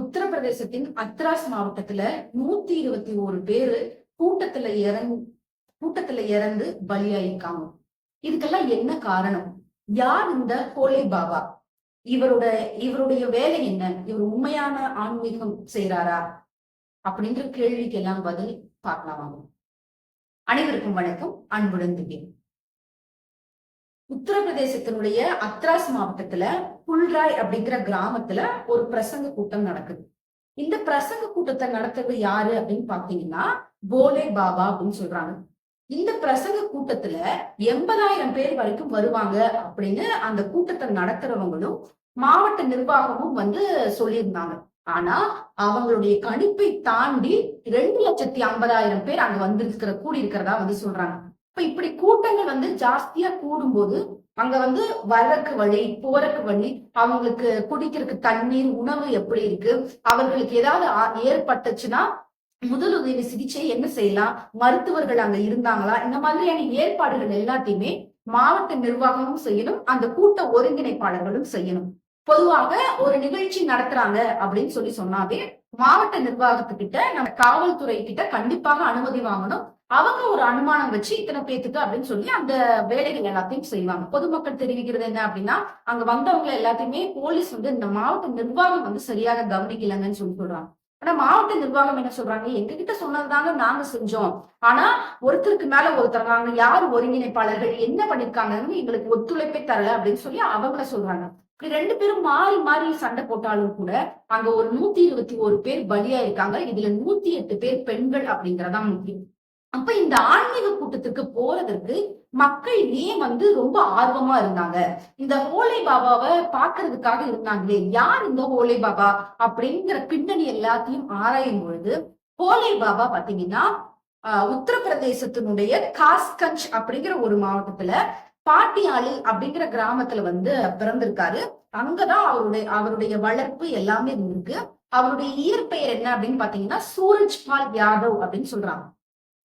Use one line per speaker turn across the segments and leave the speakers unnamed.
உத்தரப்பிரதேசத்தின் அத்ராஸ் மாவட்டத்துல நூத்தி இருபத்தி ஒரு பேரு கூட்டத்துல இறந்து கூட்டத்துல இறந்து பலியாயிருக்காங்க. இதுக்கெல்லாம் என்ன காரணம்? யார் இந்த கோலே பாபா? இவரோட இவருடைய வேலை என்ன? இவர் உண்மையான ஆன்மீகம் செய்யறாரா அப்படின்ற கேள்விக்கு எல்லாம் பதில் பார்க்கலாம் அனைவருக்கும் வணக்கம். அன்புடன் திவ்யம் உத்தரப்பிரதேசத்தினுடைய அத்ராஸ் மாவட்டத்துல புல்ராய் அப்படிங்கிற கிராமத்துல ஒரு பிரசங்க கூட்டம் நடக்குது. இந்த பிரசங்க கூட்டத்தை நடத்துறது யாரு அப்படின்னு பாத்தீங்கன்னா போலே பாபா அப்படின்னு சொல்றாங்க. இந்த பிரசங்க கூட்டத்துல எண்பதாயிரம் பேர் வரைக்கும் வருவாங்க அப்படின்னு அந்த கூட்டத்தை நடத்துறவங்களும் மாவட்ட நிர்வாகமும் வந்து சொல்லியிருந்தாங்க. ஆனா அவங்களுடைய கணிப்பை தாண்டி ரெண்டு லட்சத்தி ஐம்பதாயிரம் பேர் அங்க வந்திருக்கிற கூடி இருக்கிறதா வந்து சொல்றாங்க. இப்ப இப்படி கூட்டங்கள் வந்து ஜாஸ்தியா கூடும்போது அங்க வந்து வர்றக்கு வழி போறக்கு வழி அவங்களுக்கு குடிக்கிறதுக்கு தண்ணீர் உணவு எப்படி இருக்கு அவர்களுக்கு ஏதாவது ஆ- ஏற்பட்டுச்சுன்னா முதலுதவி சிகிச்சை என்ன செய்யலாம் மருத்துவர்கள் அங்க இருந்தாங்களா இந்த மாதிரியான ஏற்பாடுகள் எல்லாத்தையுமே மாவட்ட நிர்வாகமும் செய்யணும் அந்த கூட்ட ஒருங்கிணைப்பாளர்களும் செய்யணும். பொதுவாக ஒரு நிகழ்ச்சி நடத்துறாங்க அப்படின்னு சொல்லி சொன்னாவே மாவட்ட நிர்வாகத்துக்கிட்ட நம்ம காவல்துறை கிட்ட கண்டிப்பாக அனுமதி வாங்கணும். அவங்க ஒரு அனுமானம் வச்சு இத்தனை பேத்துக்கு அப்படின்னு சொல்லி அந்த வேலைகள் எல்லாத்தையும் செய்வாங்க. பொதுமக்கள் தெரிவிக்கிறது என்ன அப்படின்னா அங்க வந்தவங்க எல்லாத்தையுமே போலீஸ் வந்து இந்த மாவட்ட நிர்வாகம் வந்து சரியாக கவனிக்கலங்கன்னு சொல்லி சொல்றாங்க. ஆனா மாவட்ட நிர்வாகம் என்ன சொல்றாங்க? எங்க கிட்ட சொன்னதுதாங்க நாங்க செஞ்சோம். ஆனா ஒருத்தருக்கு மேல ஒருத்தர் நாங்க யார் ஒருங்கிணைப்பாளர்கள் என்ன பண்ணிருக்காங்கன்னு எங்களுக்கு ஒத்துழைப்பே தரல அப்படின்னு சொல்லி அவங்கள சொல்றாங்க. இப்படி ரெண்டு பேரும் மாறி மாறி சண்டை போட்டாலும் கூட அங்க ஒரு நூத்தி இருபத்தி ஒரு பேர் பலியா இருக்காங்க இதுல நூத்தி எட்டு பேர் பெண்கள் அப்படிங்கறதா முக்கியம். அப்ப இந்த ஆன்மீக கூட்டத்துக்கு போறதற்கு மக்கள் ஏன் வந்து ரொம்ப ஆர்வமா இருந்தாங்க? இந்த ஹோலே பாபாவை பாக்குறதுக்காக இருந்தாங்களே. யார் இந்த ஹோலே பாபா அப்படிங்கிற பின்னணி எல்லாத்தையும் ஆராயும் பொழுது ஹோலே பாபா பாத்தீங்கன்னா ஆஹ், உத்தரப்பிரதேசத்தினுடைய காஸ்கஞ்ச் அப்படிங்கிற ஒரு மாவட்டத்துல பாட்டியாளி அப்படிங்கிற கிராமத்துல வந்து பிறந்திருக்காரு. அங்கதான் அவருடைய அவருடைய வளர்ப்பு எல்லாமே இருந்திருக்கு அவருடைய இயற்பெயர் என்ன அப்படின்னு பாத்தீங்கன்னா சூரஜ் பால் யாதவ் அப்படின்னு சொல்றாங்க.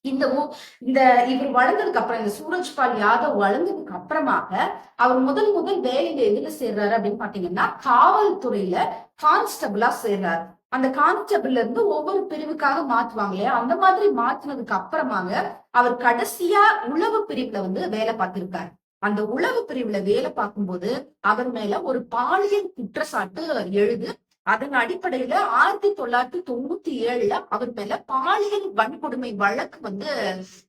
இந்த ஊ- இந்த இவர் வளர்ந்ததுக்கு அப்புறம் இந்த சூரஜ் பால் யாதவ் வளர்ந்ததுக்கு அப்புறமாக அவர் முதல் முதல் வேலையில எதுல சேர்றாரு அப்படின்னு பாத்தீங்கன்னா காவல்துறையில கான்ஸ்டபிளா சேர்றாரு. அந்த கான்ஸ்டபிள்ல இருந்து ஒவ்வொரு பிரிவுக்காக மாத்துவாங்க இல்லையா? அந்த மாதிரி மாத்தினதுக்கு அப்புறமாக அவர் கடைசியா உளவு பிரிவுல வந்து வேலை பார்த்திருக்காரு. அந்த உளவு பிரிவுல வேலை பார்க்கும்போது அவர் மேல ஒரு பாலியல் குற்றச்சாட்டு எழுது அதன் அடிப்படையில ஆயிரத்தி தொள்ளாயிரத்தி தொண்ணூத்தி ஏழுல அவர் மேல பாலியல் வன்கொடுமை வழக்கு வந்து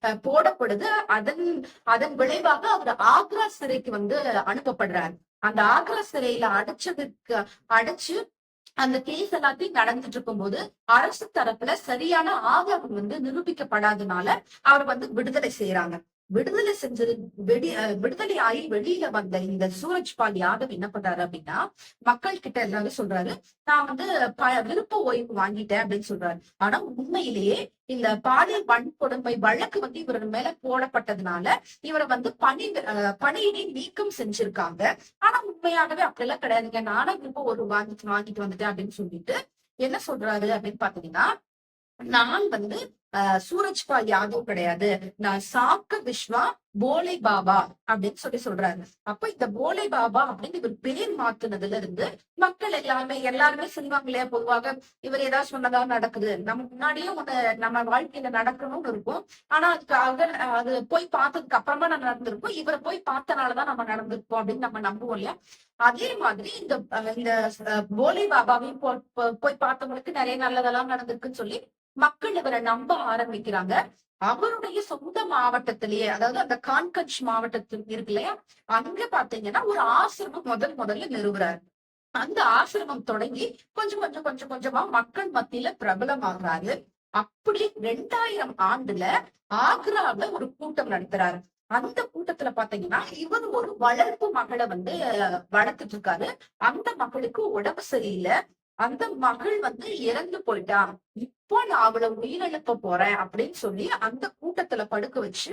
அஹ், போடப்படுது. அதன் அதன் விளைவாக அவர் ஆக்ரா சிறைக்கு வந்து அனுப்பப்படுறாரு. அந்த ஆக்ரா சிறையில அடைச்சதுக்கு அடைச்சு அந்த கேஸ் எல்லாத்தையும் நடந்துட்டு இருக்கும்போது அரசு தரப்புல சரியான ஆதாரம் வந்து நிரூபிக்கப்படாதனால அவர் வந்து விடுதலை செய்யறாங்க விடுதலை செஞ்சது வெடி அஹ், விடுதலை ஆகி வெளியில வந்த இந்த சூரஜ் பால் யாதவ் என்ன பண்றாரு அப்படின்னா மக்கள் கிட்ட எல்லாரும் சொல்றாரு நான் வந்து ப- விருப்ப ஓய்வு வாங்கிட்டேன் அப்படின்னு சொல்றாரு. ஆனா உண்மையிலேயே இந்த பாலியல் வன்கொடுமை வழக்கு வந்து இவர் மேல போடப்பட்டதுனால இவரை வந்து பணி பணியினை நீக்கம் செஞ்சிருக்காங்க. ஆனா உண்மையாகவே அப்படியெல்லாம் கிடையாதுங்க. நானும் விருப்ப ஒரு வாங்கிட்டு வாங்கிட்டு வந்துட்டேன் அப்படின்னு சொல்லிட்டு என்ன சொல்றாரு அப்படின்னு பாத்தீங்கன்னா நான் வந்து சூரஜ்பால் சூரஜ் யாதவ் கிடையாது. நான் சாக்க விஸ்வா போலே பாபா அப்படின்னு சொல்லி சொல்றாரு. அப்ப இந்த போலே பாபா அப்படின்னு இவர் பேர் மாத்துனதுல இருந்து மக்கள் எல்லாருமே எல்லாருமே சொல்லுவாங்க இல்லையா பொதுவாக இவர் ஏதாவது சொன்னதா நடக்குது. நம்ம முன்னாடியே ஒண்ணு நம்ம வாழ்க்கையில நடக்கணும்னு இருக்கும். ஆனா அதுக்காக அது போய் பார்த்ததுக்கு அப்புறமா நம்ம நடந்திருப்போம் இவரை போய் பார்த்தனாலதான் நம்ம நடந்திருப்போம் அப்படின்னு நம்ம நம்புவோம் இல்லையா? அதே மாதிரி இந்த இந்த போலே பாபாவையும் போ- போய் பார்த்தவங்களுக்கு நிறைய நல்லதெல்லாம் நடந்திருக்குன்னு சொல்லி மக்கள் இவரை நம்ப ஆரம்பிக்கிறாங்க. அவருடைய சொந்த மாவட்டத்திலேயே அதாவது அந்த கான்கஞ்ச் மாவட்டத்தில் இருக்கு இல்லையா? அங்க பாத்தீங்கன்னா ஒரு ஆசிரமம் முதல் முதல்ல நிறுவுறாரு. அந்த ஆசிரமம் தொடங்கி கொஞ்சம் கொஞ்சம் கொஞ்சம் கொஞ்சமா மக்கள் மத்தியில பிரபலமாகிறாரு. அப்படி ரெண்டாயிரம் ஆண்டுல ஆக்ரால ஒரு கூட்டம் நடத்துறாரு. அந்த கூட்டத்துல பாத்தீங்கன்னா இவர் ஒரு வளர்ப்பு மகளை வந்து வளர்த்துட்டு இருக்காரு. அந்த மகளுக்கு உடம்பு சரியில்லை. அந்த மகள் வந்து இறந்து போயிட்டா இப்போ நான் அவளை உயிரிழப்ப போறேன் அப்படின்னு சொல்லி அந்த கூட்டத்துல படுக்க வச்சு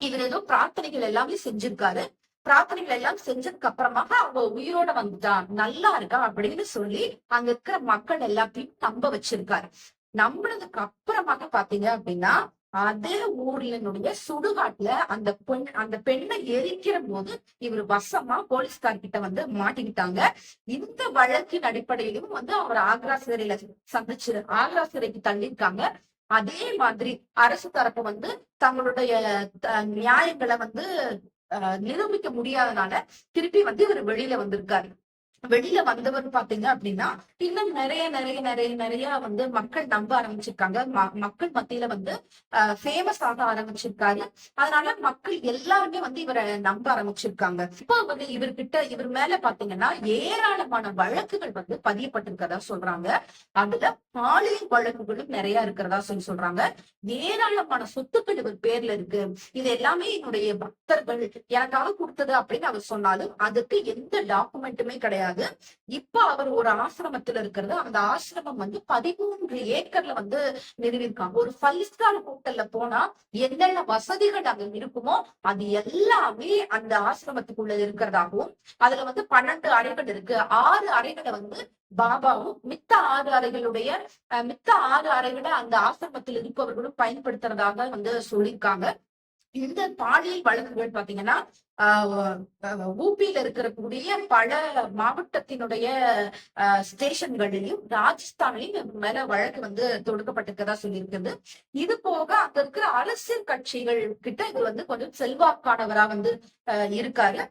இவர் ஏதோ பிரார்த்தனைகள் எல்லாமே செஞ்சிருக்காரு. பிரார்த்தனைகள் எல்லாம் செஞ்சதுக்கு அப்புறமாக அவ உயிரோட வந்துட்டான். நல்லா இருக்கா அப்படின்னு சொல்லி அங்க இருக்கிற மக்கள் எல்லாத்தையும் நம்ப வச்சிருக்காரு. நம்பினதுக்கு அப்புறமாக பாத்தீங்க அப்படின்னா அதே ஊர்லனுடைய சுடுகாட்டுல அந்த பெண் அந்த பெண்ணை எரிக்கிற போது இவர் வசமா போலீஸ்கார் கிட்ட வந்து மாட்டிக்கிட்டாங்க. இந்த வழக்கின் அடிப்படையிலும் வந்து அவர் ஆக்ரா சிறையில சந்திச்சு ஆக்ரா சிறைக்கு தள்ளியிருக்காங்க. அதே மாதிரி அரசு தரப்பு வந்து தங்களுடைய த- நியாயங்களை வந்து அஹ், நிரூபிக்க முடியாதனால திருப்பி வந்து இவர் வெளியில வந்திருக்காரு. வெளியில வந்தவர் பாத்தீங்க அப்படின்னா இன்னும் நிறைய நிறைய நிறைய நிறைய வந்து மக்கள் நம்ப ஆரம்பிச்சிருக்காங்க. ம- மக்கள் மத்தியில வந்து ஃபேமஸ் ஆக ஆரம்பிச்சிருக்காரு. அதனால மக்கள் எல்லாருமே வந்து இவரை நம்ப ஆரம்பிச்சிருக்காங்க. இப்போ வந்து இவர்கிட்ட இவர் மேல பாத்தீங்கன்னா ஏராளமான வழக்குகள் வந்து பதியப்பட்டிருக்கதா சொல்றாங்க. அதுல பாலியல் வழக்குகளும் நிறைய இருக்கிறதா சொல்லி சொல்றாங்க. ஏராளமான சொத்துக்கள் இவர் பேர்ல இருக்கு. இது எல்லாமே என்னுடைய பக்தர்கள் எனக்காக கொடுத்தது அப்படின்னு அவர் சொன்னாலும் அதுக்கு எந்த டாக்குமெண்ட்டுமே கிடையாது. இப்ப அவர் ஒரு ஆசிரமத்துல இருக்கிறது. அந்த ஆசிரமம் வந்து பதிமூன்று ஏக்கர்ல வந்து நிறுவிருக்காங்க ஒரு ஃபைவ் ஸ்டார் ஹோட்டல்ல போனா என்னென்ன வசதிகள் அங்க இருக்குமோ அது எல்லாமே அந்த ஆசிரமத்துக்குள்ள இருக்கிறதாகவும் அதுல வந்து பன்னெண்டு அறைகள் இருக்கு. ஆறு அறைகளை வந்து பாபாவும் மித்த ஆறு அறைகளுடைய அஹ், மித்த ஆறு அறைகளை அந்த ஆசிரமத்தில் இருப்பவர்களும் பயன்படுத்துறதாக வந்து சொல்லியிருக்காங்க. இந்த பாலியல் வழக்குகள் பாத்தீங்கன்னா ஆஹ் ஊபியில இருக்கக்கூடிய பல மாவட்டத்தினுடைய ஸ்டேஷன்களிலும் ராஜஸ்தான்லயும் மேல வழக்கு வந்து தொடுக்கப்பட்டிருக்கதா சொல்லியிருக்குது. இது போக அங்க இருக்கிற அரசியல் கட்சிகள் கிட்ட இது வந்து கொஞ்சம் செல்வாக்கானவரா வந்து ஆஹ் இருக்காரு.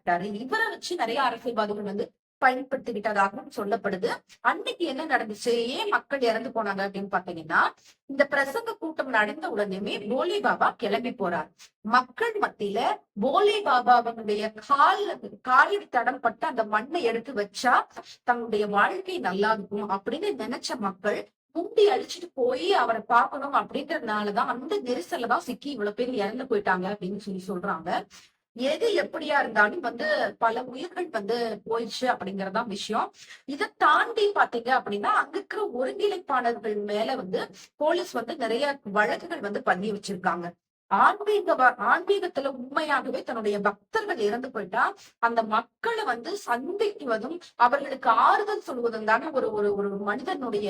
இவரை வச்சு நிறைய அரசியல்வாதிகள் வந்து பயன்படுத்திக்கிட்டதாகவும் சொல்லப்படுது. அன்னைக்கு என்ன நடந்துச்சு? ஏன் மக்கள் இறந்து போனாங்க அப்படின்னு பாத்தீங்கன்னா இந்த பிரசங்க கூட்டம் நடந்த உடனேமே போலி பாபா கிளம்பி போறார். மக்கள் மத்தியில போலே பாபாவினுடைய கால் காலில் தடம் பட்டு அந்த மண்ணை எடுத்து வச்சா தங்களுடைய வாழ்க்கை நல்லா இருக்கும் அப்படின்னு நினைச்ச மக்கள் முண்டி அடிச்சுட்டு போய் அவரை பார்க்கணும் அப்படின்றதுனாலதான் அந்த நெரிசல்ல தான் சிக்கி இவ்வளவு பேர் இறந்து போயிட்டாங்க அப்படின்னு சொல்லி சொல்றாங்க. எது எப்படியா இருந்தாலும் வந்து பல உயிர்கள் வந்து போயிடுச்சு அப்படிங்கறதான் விஷயம். இதை தாண்டி பாத்தீங்க அப்படின்னா அங்க இருக்கிற ஒருங்கிணைப்பாளர்கள் மேல வந்து போலீஸ் வந்து நிறைய வழக்குகள் வந்து பண்ணி வச்சிருக்காங்க. ஆன்மீக ஆன்மீகத்துல உண்மையாகவே தன்னுடைய பக்தர்கள் இறந்து போயிட்டா அந்த மக்களை வந்து சந்திக்குவதும் அவர்களுக்கு ஆறுதல் சொல்வதும் தானே ஒரு ஒரு ஒரு மனிதனுடைய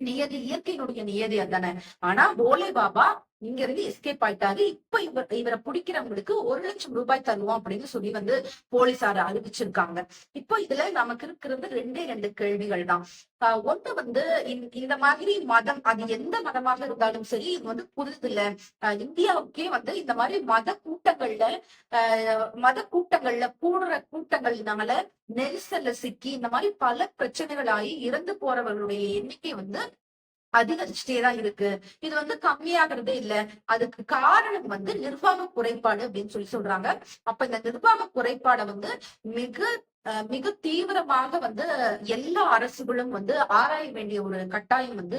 நியதி இயற்கையினுடைய நியதி அதானே ஆனா போலே பாபா இங்க இருந்து எஸ்கேப் ஆயிட்டாரு இப்ப இவர் இவரை பிடிக்கிறவங்களுக்கு ஒரு லட்சம் ரூபாய் தருவோம் அப்படின்னு சொல்லி வந்து போலீசார் அறிவிச்சிருக்காங்க. இப்போ இதுல நமக்கு இருக்கிறது ரெண்டே ரெண்டு கேள்விகள் தான். ஆஹ் ஒண்ணு வந்து இந்த- மாதிரி மதம் அது எந்த மதமாக இருந்தாலும் சரி இது வந்து புதுசு இல்ல. ஆஹ் இந்தியாவுக்கே வந்து இந்த மாதிரி மத கூட்டங்கள்ல ஆஹ் மத கூட்டங்கள்ல கூடுற கூட்டங்கள்னால நெரிசல்ல சிக்கி இந்த மாதிரி பல பிரச்சனைகள் ஆகி இறந்து போறவர்களுடைய எண்ணிக்கை வந்து அதிகரிச்சுட்டே தான் இருக்கு. இது வந்து கம்மியாகிறதே இல்ல. அதுக்கு காரணம் வந்து நிர்வாக குறைபாடு அப்படின்னு சொல்லி சொல்றாங்க. அப்ப இந்த நிர்வாக குறைபாடை வந்து மிக அஹ், மிக தீவிரமாக வந்து எல்லா அரசுகளும் வந்து ஆராய வேண்டிய ஒரு கட்டாயம் வந்து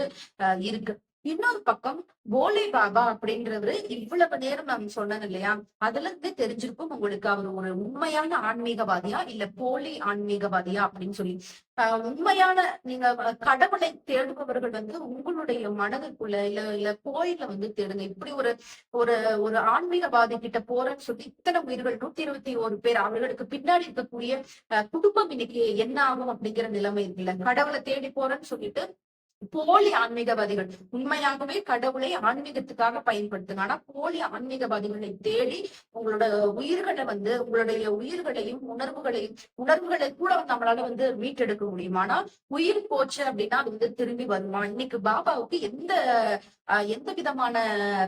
இருக்கு. இன்னொரு பக்கம் போலே பாபா அப்படின்றவரு இவ்வளவு நேரம் நான் சொன்னேன் இல்லையா? அதுல இருந்து தெரிஞ்சிருக்கும் உங்களுக்கு அவர் ஒரு உண்மையான ஆன்மீகவாதியா இல்ல போலி ஆன்மீகவாதியா அப்படின்னு சொல்லி. ஆஹ் உண்மையான நீங்க கடவுளை தேடுபவர்கள் வந்து உங்களுடைய மனதுக்குள்ள இல்ல இல்ல கோயில்ல வந்து தேடுங்க. இப்படி ஒரு ஒரு ஒரு ஆன்மீகவாதி கிட்ட போறேன்னு சொல்லி இத்தனை உயிர்கள் நூத்தி இருபத்தி ஒரு பேர் அவர்களுக்கு பின்னாடி இருக்கக்கூடிய அஹ், குடும்பம் இன்னைக்கு என்ன ஆகும் அப்படிங்கிற நிலைமை இருக்குல்ல? கடவுளை தேடி போறேன்னு சொல்லிட்டு போலி ஆன்மீகவாதிகள். உண்மையாகவே கடவுளை ஆன்மீகத்துக்காக பயன்படுத்துங்க. ஆனா போலி ஆன்மீகவாதிகளை தேடி உங்களோட உயிர்களை வந்து உங்களுடைய உயிர்களையும் உணர்வுகளையும் உணர்வுகளை கூட நம்மளால வந்து மீட்டெடுக்க முடியுமா? ஆனா உயிர் போச்சு அப்படின்னா அது வந்து திரும்பி வருமா? இன்னைக்கு பாபாவுக்கு எந்த ஆஹ், எந்த விதமான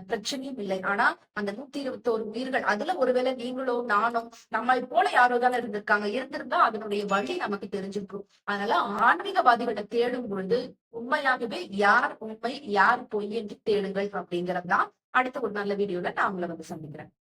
பிரச்சனையும் இல்லை. ஆனா அந்த நூத்தி இருபத்தோரு உயிர்கள் அதுல ஒருவேளை நீங்களோ நானும் நம்ம போல யாரோ தானே இருந்திருக்காங்க. இருந்திருந்தா அதனுடைய வழி நமக்கு தெரிஞ்சிருக்கும். அதனால ஆன்மீகவாதிகளை தேடும் பொழுது உண்மையாகவே யார் உண்மை யார் பொய் என்று தேடுங்கள் அப்படிங்கறதுதான் அடுத்த ஒரு நல்ல வீடியோல நான் உங்களை வந்து சந்திக்கிறேன்.